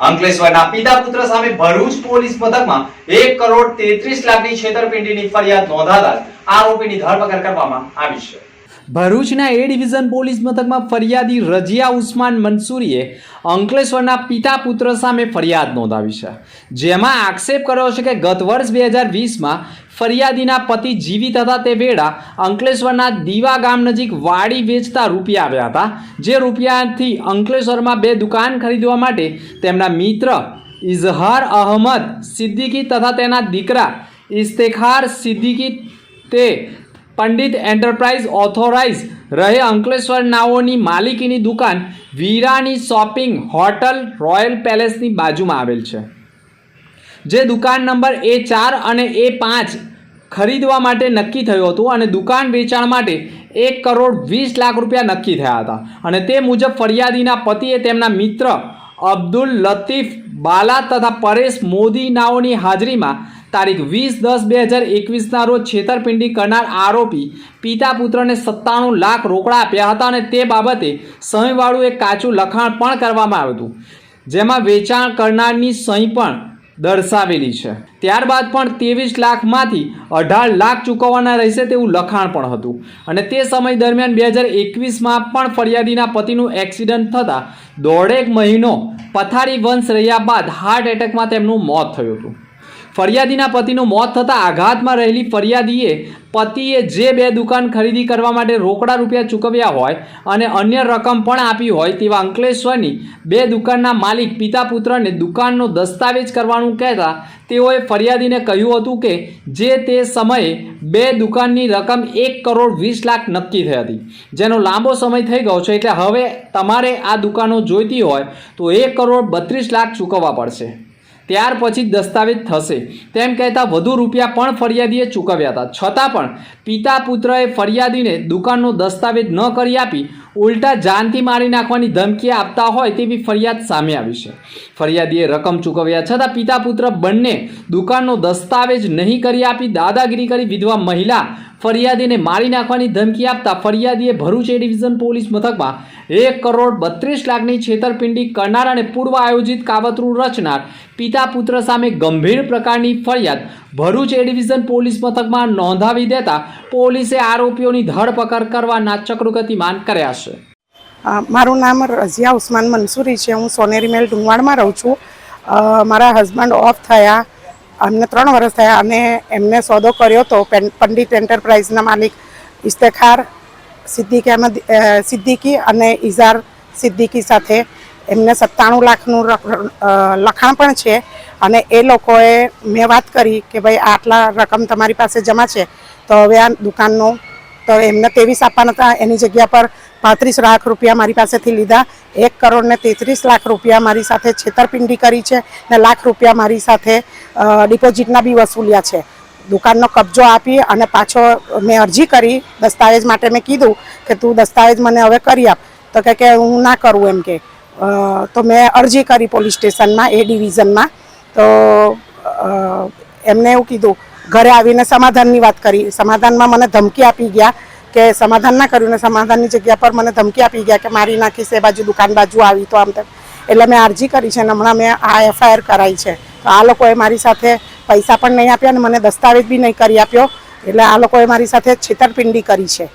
અંકલેશ્વરના પિતા પુત્ર સામે ભરૂચ પોલીસ મથકમાં એક કરોડ તેત્રીસ લાખની છેતરપિંડીની ફરિયાદ નોંધાતા આરોપીની ધરપકડ કરવામાં આવી છે. ભરૂચના એ ડિવિઝન પોલીસ મથકમાં ફરિયાદી રજિયા ઉસ્માન મંસૂરીએ અંકલેશ્વરના પિતા પુત્ર સામે ફરિયાદ નોંધાવી છે. જેમાં આક્ષેપ કર્યો છે કે ગત વર્ષ બે હજાર વીસમાં ફરિયાદીના પતિ જીવિત હતા તે વેળા અંકલેશ્વરના દીવા ગામ નજીક વાડી વેચતા રૂપિયા આવ્યા હતા. જે રૂપિયાથી અંકલેશ્વરમાં બે દુકાન ખરીદવા માટે તેમના મિત્ર ઇઝહાર અહમદ સિદ્દીકી તથા તેના દીકરા ઇસ્તેખાર સિદ્દીકી તે પંડિત એન્ટરપ્રાઇઝ ઓથોરાઇઝ રહે અંકલેશ્વર નાઓની માલિકીની દુકાન વીરાની શોપિંગ હોટલ રોયલ પેલેસની બાજુમાં આવેલ છે. જે દુકાન નંબર એ ચાર અને એ પાંચ ખરીદવા માટે નક્કી થયું હતું અને દુકાન વેચાણ માટે એક કરોડ વીસ લાખ રૂપિયા નક્કી થયા હતા. અને તે મુજબ ફરિયાદીના પતિએ તેમના મિત્ર અબ્દુલ લતીફ બાલા તથા પરેશ મોદી નાઓની હાજરીમાં તારીખ વીસ દસ બે હજાર એકવીસના રોજ છેતરપિંડી કરનાર આરોપી પિતા પુત્રને સત્તાણું લાખ રોકડા આપ્યા હતા અને તે બાબતે સહીવાળું એક કાચું લખાણ પણ કરવામાં આવ્યું હતું, જેમાં વેચાણ કરનારની સહી પણ દર્શાવેલી છે. ત્યારબાદ પણ ત્રેવીસ લાખમાંથી અઢાર લાખ ચૂકવવાના રહેશે તેવું લખાણ પણ હતું અને તે સમય દરમિયાન બે હજાર એકવીસમાં પણ ફરિયાદીના પતિનું એક્સિડન્ટ થતાં દોઢેક મહિનો પથારી વંશ રહ્યા બાદ હાર્ટ એટેકમાં તેમનું મોત થયું હતું. ફરિયાદીના પતિનું મોત થતાં આઘાતમાં રહેલી ફરિયાદીએ પતિએ જે બે દુકાન ખરીદી કરવા માટે રોકડા રૂપિયા ચૂકવ્યા હોય અને અન્ય રકમ પણ આપી હોય તેવા અંકલેશ્વરની બે દુકાનના માલિક પિતા પુત્રને દુકાનનો દસ્તાવેજ કરવાનું કહેતા તેઓએ ફરિયાદીને કહ્યું હતું કે જે તે સમયે બે દુકાનની રકમ એક કરોડ વીસ લાખ નક્કી થઈ હતી. જેનો લાંબો સમય થઈ ગયો છે એટલે હવે તમારે આ દુકાનો જોઈતી હોય તો એક કરોડ બત્રીસ લાખ ચૂકવવા પડશે. ત્યાર પછી દસ્તાવેજ થશે. તેમ કહેતા વધુ રૂપિયા પણ ફરિયાદીએ ચૂકવ્યા હતા. છતાં પણ પિતા પુત્રએ ફરિયાદીને દુકાનનો દસ્તાવેજ ન કરી આપી, ઉલટા જાનથી મારી નાખવાની ધમકી આપતા હોય તેવી ફરિયાદ સામે આવી છે. ફરિયાદીએ રકમ ચૂકવ્યા છતાં પિતા પુત્ર બંને દુકાનનો દસ્તાવેજ નહીં કરી આપી દાદાગીરી કરી વિધવા મહિલા ફરિયાદીને મારી નાખવાની ધમકી આપતા ફરિયાદીએ ભરૂચ એ ડિવિઝન પોલીસ મથકમાં એક કરોડ બત્રીસ લાખની છેતરપિંડી કરનાર અને પૂર્વ આયોજિત કાવતરું રચનાર પિતા પુત્ર સામે ગંભીર પ્રકારની ફરિયાદ ભરૂચ એ ડિવિઝન પોલીસ મથકમાં નોંધાવી દેતા પોલીસે આરોપીઓની ધરપકડ કરવાના ચક્રગતિમાન કર્યા છે. મારું નામ રઝિયા ઉસ્માન મંસૂરી છે. હું સોનેરી મેલ ડુંગવાડમાં રહું છું. મારા હસબન્ડ ઓફ થયા. અમને ત્રણ વર્ષ થયા અને એમને સોદો કર્યો હતો પંડિત એન્ટરપ્રાઇઝના માલિક ઇસ્તેખાર સિદ્દીકી અહેમદ સિદ્દીકી અને ઇઝાર સિદ્દીકી સાથે એમને સત્તાણું લાખનું લખાણ પણ છે. અને એ લોકોએ મેં વાત કરી કે ભાઈ આટલા રકમ તમારી પાસે જમા છે. તો હવે આ દુકાનનો તો એમને ત્રેવીસ આપવાના હતા. એની જગ્યા પર પાંત્રીસ લાખ રૂપિયા મારી પાસેથી લીધા. એક કરોડ ને તેત્રીસ લાખ રૂપિયા મારી સાથે છેતરપિંડી કરી છે ને લાખ રૂપિયા મારી સાથે ડિપોઝિટના બી વસૂલ્યા છે. દુકાનનો કબજો આપી અને પાછો મેં અરજી કરી, દસ્તાવેજ માટે મેં કીધું કે તું દસ્તાવેજ મને હવે કરી આપ. તો કે કે હું ના કરું એમ કે. તો મેં અરજી કરી પોલીસ સ્ટેશનમાં, એ ડિવિઝનમાં. તો એમને એવું કીધું. ઘરે આવીને સમાધાનની વાત કરી. સમાધાનમાં મને ધમકી આપી ગયા. કે સમાધાન ના કર્યું ને સમાધાનની જગ્યા પર મને ધમકી આપી ગયા કે મારી નાખીશ એ બાજુ દુકાન બાજુ આવી તો આમ તેમ. એટલે મેં અરજી કરી છે અને હમણાં મેં આ એફઆઈઆર કરાવી છે. તો આ લોકોએ મારી સાથે પૈસા પણ નહીં આપ્યા અને મને દસ્તાવેજ બી નહીં કરી આપ્યો. એટલે આ લોકોએ મારી સાથે છેતરપિંડી કરી છે.